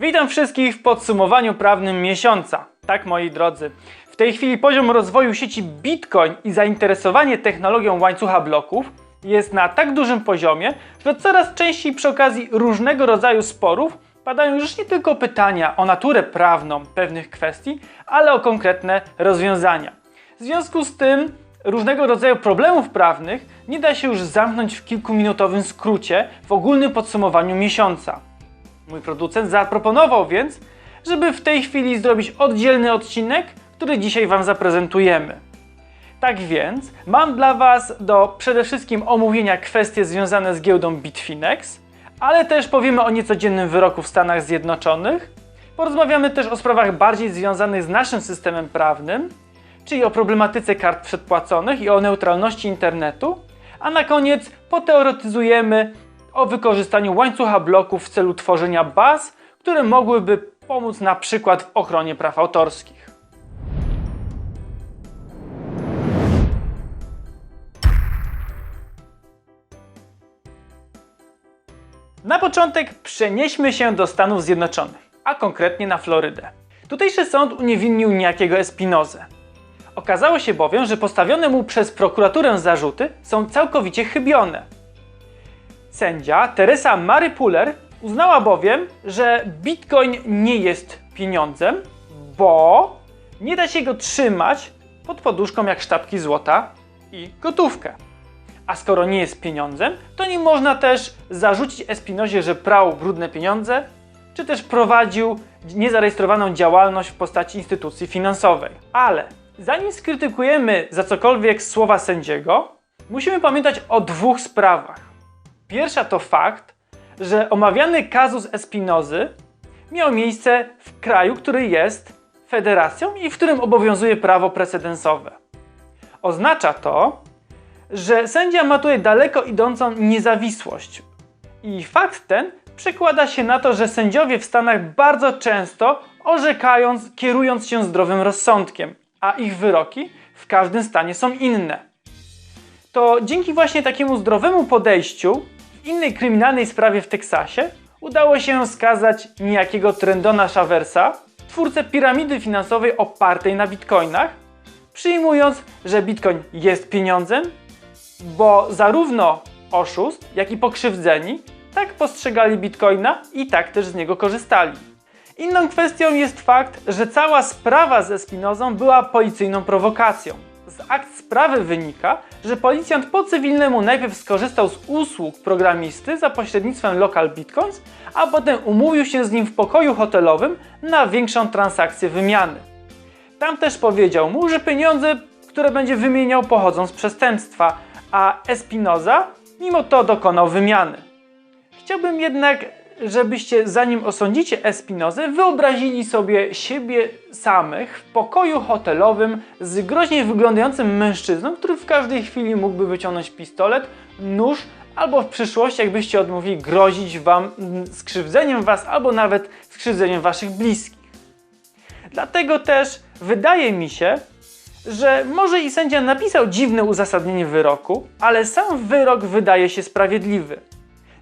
Witam wszystkich w podsumowaniu prawnym miesiąca. Tak, moi drodzy, w tej chwili poziom rozwoju sieci Bitcoin i zainteresowanie technologią łańcucha bloków jest na tak dużym poziomie, że coraz częściej przy okazji różnego rodzaju sporów padają już nie tylko pytania o naturę prawną pewnych kwestii, ale o konkretne rozwiązania. W związku z tym różnego rodzaju problemów prawnych nie da się już zamknąć w kilkuminutowym skrócie w ogólnym podsumowaniu miesiąca. Mój producent zaproponował więc, żeby w tej chwili zrobić oddzielny odcinek, który dzisiaj Wam zaprezentujemy. Tak więc mam dla Was do przede wszystkim omówienia kwestie związane z giełdą Bitfinex, ale też powiemy o niecodziennym wyroku w Stanach Zjednoczonych. Porozmawiamy też o sprawach bardziej związanych z naszym systemem prawnym, czyli o problematyce kart przedpłaconych i o neutralności internetu. A na koniec poteoretyzujemy o wykorzystaniu łańcucha bloków w celu tworzenia baz, które mogłyby pomóc na przykład w ochronie praw autorskich. Na początek przenieśmy się do Stanów Zjednoczonych, a konkretnie na Florydę. Tutejszy sąd uniewinnił niejakiego Espinozę. Okazało się bowiem, że postawione mu przez prokuraturę zarzuty są całkowicie chybione. Sędzia Teresa Mary Puller uznała bowiem, że bitcoin nie jest pieniądzem, bo nie da się go trzymać pod poduszką jak sztabki złota i gotówkę. A skoro nie jest pieniądzem, to nie można też zarzucić Espinozie, że prał brudne pieniądze, czy też prowadził niezarejestrowaną działalność w postaci instytucji finansowej. Ale zanim skrytykujemy za cokolwiek słowa sędziego, musimy pamiętać o dwóch sprawach. Pierwsza to fakt, że omawiany kazus Espinozy miał miejsce w kraju, który jest federacją i w którym obowiązuje prawo precedensowe. Oznacza to, że sędzia ma tutaj daleko idącą niezawisłość. I fakt ten przekłada się na to, że sędziowie w Stanach bardzo często orzekając, kierując się zdrowym rozsądkiem, a ich wyroki w każdym stanie są inne. To dzięki właśnie takiemu zdrowemu podejściu innej kryminalnej sprawie w Teksasie udało się skazać niejakiego Trendona Shaversa, twórcę piramidy finansowej opartej na bitcoinach, przyjmując, że bitcoin jest pieniądzem, bo zarówno oszust, jak i pokrzywdzeni tak postrzegali bitcoina i tak też z niego korzystali. Inną kwestią jest fakt, że cała sprawa ze Spinozą była policyjną prowokacją. Z akt sprawy wynika, że policjant po cywilnemu najpierw skorzystał z usług programisty za pośrednictwem Local Bitcoins, a potem umówił się z nim w pokoju hotelowym na większą transakcję wymiany. Tam też powiedział mu, że pieniądze, które będzie wymieniał, pochodzą z przestępstwa, a Espinoza mimo to dokonał wymiany. Chciałbym jednak, żebyście zanim osądzicie Espinozę, wyobrazili sobie siebie samych w pokoju hotelowym z groźnie wyglądającym mężczyzną, który w każdej chwili mógłby wyciągnąć pistolet, nóż albo w przyszłości, jakbyście odmówili, grozić wam skrzywdzeniem was albo nawet skrzywdzeniem waszych bliskich. Dlatego też wydaje mi się, że może i sędzia napisał dziwne uzasadnienie wyroku, ale sam wyrok wydaje się sprawiedliwy.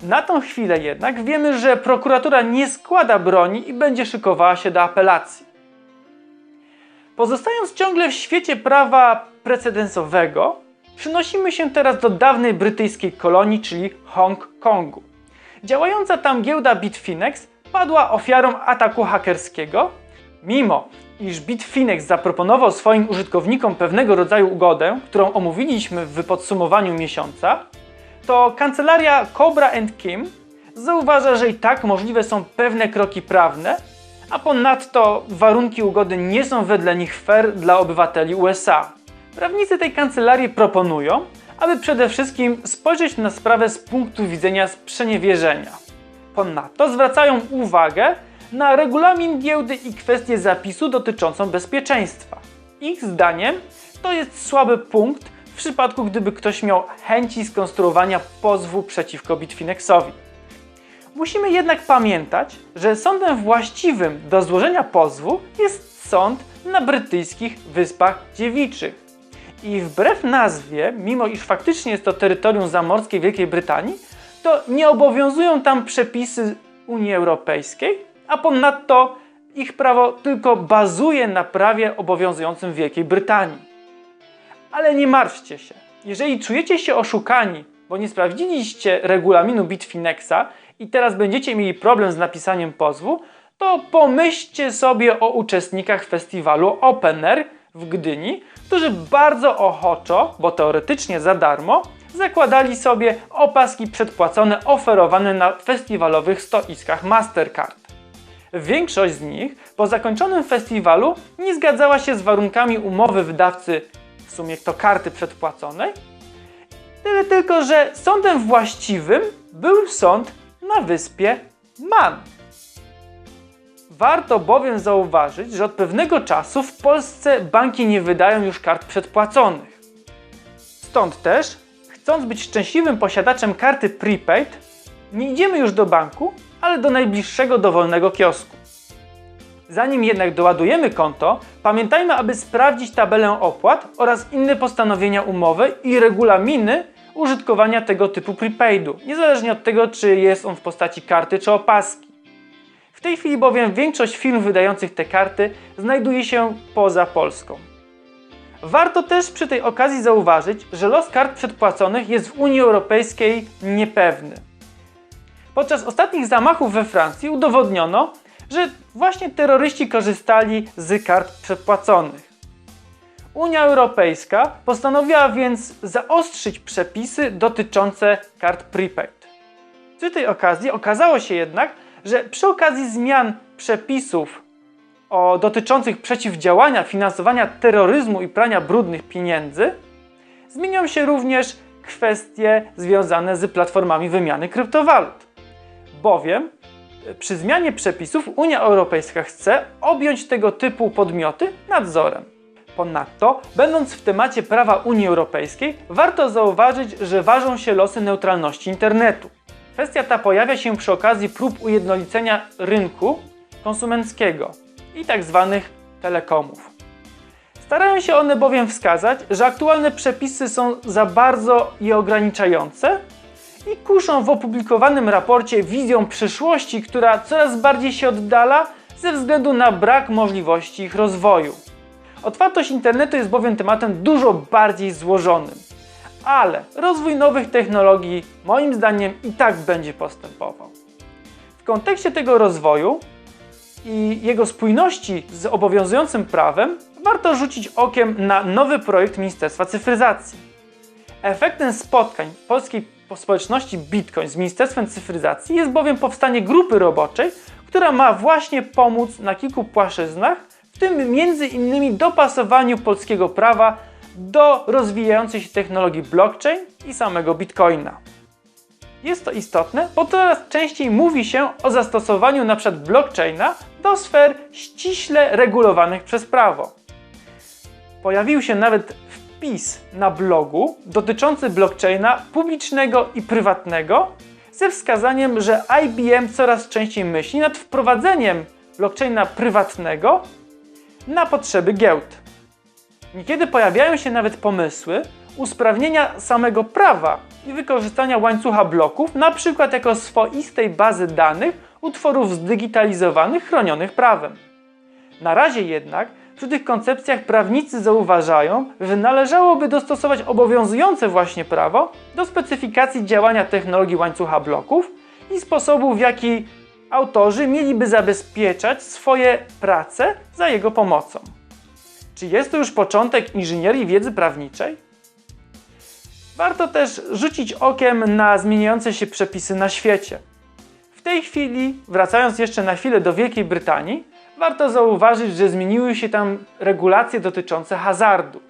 Na tą chwilę jednak wiemy, że prokuratura nie składa broni i będzie szykowała się do apelacji. Pozostając ciągle w świecie prawa precedensowego, przenosimy się teraz do dawnej brytyjskiej kolonii, czyli Hongkongu. Działająca tam giełda Bitfinex padła ofiarą ataku hakerskiego, mimo iż Bitfinex zaproponował swoim użytkownikom pewnego rodzaju ugodę, którą omówiliśmy w podsumowaniu miesiąca, to kancelaria Cobra Kim zauważa, że i tak możliwe są pewne kroki prawne, a ponadto warunki ugody nie są wedle nich fair dla obywateli USA. Prawnicy tej kancelarii proponują, aby przede wszystkim spojrzeć na sprawę z punktu widzenia sprzeniewierzenia. Ponadto zwracają uwagę na regulamin giełdy i kwestię zapisu dotyczącą bezpieczeństwa. Ich zdaniem to jest słaby punkt w przypadku, gdyby ktoś miał chęci skonstruowania pozwu przeciwko Bitfinexowi. Musimy jednak pamiętać, że sądem właściwym do złożenia pozwu jest sąd na brytyjskich Wyspach Dziewiczych. I wbrew nazwie, mimo iż faktycznie jest to terytorium zamorskie Wielkiej Brytanii, to nie obowiązują tam przepisy Unii Europejskiej, a ponadto ich prawo tylko bazuje na prawie obowiązującym w Wielkiej Brytanii. Ale nie martwcie się. Jeżeli czujecie się oszukani, bo nie sprawdziliście regulaminu Bitfinexa i teraz będziecie mieli problem z napisaniem pozwu, to pomyślcie sobie o uczestnikach festiwalu Open Air w Gdyni, którzy bardzo ochoczo, bo teoretycznie za darmo, zakładali sobie opaski przedpłacone oferowane na festiwalowych stoiskach Mastercard. Większość z nich po zakończonym festiwalu nie zgadzała się z warunkami umowy wydawcy, w sumie to karty przedpłaconej. Tyle tylko, że sądem właściwym był sąd na wyspie Man. Warto bowiem zauważyć, że od pewnego czasu w Polsce banki nie wydają już kart przedpłaconych. Stąd też, chcąc być szczęśliwym posiadaczem karty prepaid, nie idziemy już do banku, ale do najbliższego dowolnego kiosku. Zanim jednak doładujemy konto, pamiętajmy, aby sprawdzić tabelę opłat oraz inne postanowienia umowy i regulaminy użytkowania tego typu prepaidu, niezależnie od tego, czy jest on w postaci karty czy opaski. W tej chwili bowiem większość firm wydających te karty znajduje się poza Polską. Warto też przy tej okazji zauważyć, że los kart przedpłaconych jest w Unii Europejskiej niepewny. Podczas ostatnich zamachów we Francji udowodniono, że właśnie terroryści korzystali z kart przedpłaconych. Unia Europejska postanowiła więc zaostrzyć przepisy dotyczące kart prepaid. Przy tej okazji okazało się jednak, że przy okazji zmian przepisów o, dotyczących przeciwdziałania finansowania terroryzmu i prania brudnych pieniędzy, zmienią się również kwestie związane z platformami wymiany kryptowalut. Bowiem przy zmianie przepisów Unia Europejska chce objąć tego typu podmioty nadzorem. Ponadto, będąc w temacie prawa Unii Europejskiej, warto zauważyć, że ważą się losy neutralności internetu. Kwestia ta pojawia się przy okazji prób ujednolicenia rynku konsumenckiego i tzw. Tak telekomów. Starają się one bowiem wskazać, że aktualne przepisy są za bardzo je ograniczające i kuszą w opublikowanym raporcie wizją przyszłości, która coraz bardziej się oddala ze względu na brak możliwości ich rozwoju. Otwartość internetu jest bowiem tematem dużo bardziej złożonym, ale rozwój nowych technologii moim zdaniem i tak będzie postępował. W kontekście tego rozwoju i jego spójności z obowiązującym prawem warto rzucić okiem na nowy projekt Ministerstwa Cyfryzacji. Efektem spotkań polskiej społeczności Bitcoin z Ministerstwem Cyfryzacji jest bowiem powstanie grupy roboczej, która ma właśnie pomóc na kilku płaszczyznach, w tym między innymi dopasowaniu polskiego prawa do rozwijającej się technologii blockchain i samego Bitcoina. Jest to istotne, bo coraz częściej mówi się o zastosowaniu np. blockchaina do sfer ściśle regulowanych przez prawo. Pojawił się nawet wpis na blogu dotyczący blockchaina publicznego i prywatnego ze wskazaniem, że IBM coraz częściej myśli nad wprowadzeniem blockchaina prywatnego na potrzeby giełd. Niekiedy pojawiają się nawet pomysły usprawnienia samego prawa i wykorzystania łańcucha bloków, na przykład jako swoistej bazy danych utworów zdigitalizowanych chronionych prawem. Na razie jednak przy tych koncepcjach prawnicy zauważają, że należałoby dostosować obowiązujące właśnie prawo do specyfikacji działania technologii łańcucha bloków i sposobu, w jaki autorzy mieliby zabezpieczać swoje prace za jego pomocą. Czy jest to już początek inżynierii wiedzy prawniczej? Warto też rzucić okiem na zmieniające się przepisy na świecie. W tej chwili, wracając jeszcze na chwilę do Wielkiej Brytanii, warto zauważyć, że zmieniły się tam regulacje dotyczące hazardu.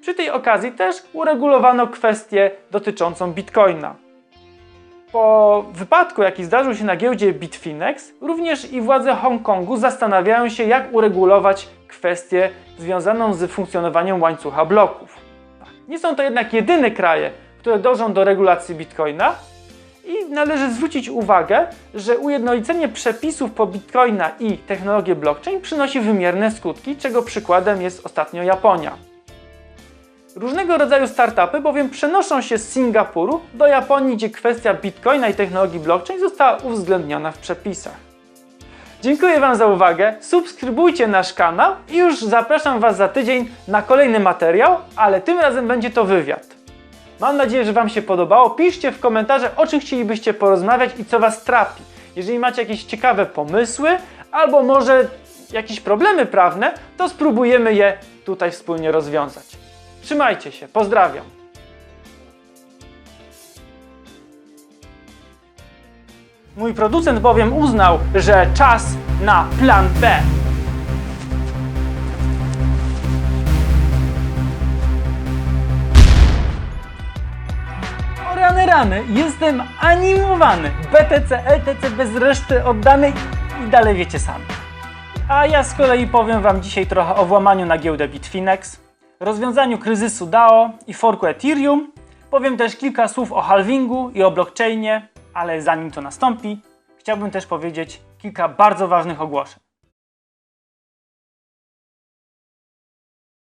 Przy tej okazji też uregulowano kwestię dotyczącą bitcoina. Po wypadku, jaki zdarzył się na giełdzie Bitfinex, również i władze Hongkongu zastanawiają się, jak uregulować kwestię związaną z funkcjonowaniem łańcucha bloków. Nie są to jednak jedyne kraje, które dążą do regulacji bitcoina, i należy zwrócić uwagę, że ujednolicenie przepisów po bitcoina i technologię blockchain przynosi wymierne skutki, czego przykładem jest ostatnio Japonia. Różnego rodzaju startupy bowiem przenoszą się z Singapuru do Japonii, gdzie kwestia bitcoina i technologii blockchain została uwzględniona w przepisach. Dziękuję Wam za uwagę, subskrybujcie nasz kanał i już zapraszam Was za tydzień na kolejny materiał, ale tym razem będzie to wywiad. Mam nadzieję, że Wam się podobało. Piszcie w komentarzach, o czym chcielibyście porozmawiać i co Was trapi. Jeżeli macie jakieś ciekawe pomysły, albo może jakieś problemy prawne, to spróbujemy je tutaj wspólnie rozwiązać. Trzymajcie się, pozdrawiam. Mój producent bowiem uznał, że czas na plan B. Jestem animowany. BTC, LTC bez reszty oddany i dalej wiecie sami. A ja z kolei powiem Wam dzisiaj trochę o włamaniu na giełdę Bitfinex, rozwiązaniu kryzysu DAO i forku Ethereum. Powiem też kilka słów o halvingu i o blockchainie, ale zanim to nastąpi, chciałbym też powiedzieć kilka bardzo ważnych ogłoszeń.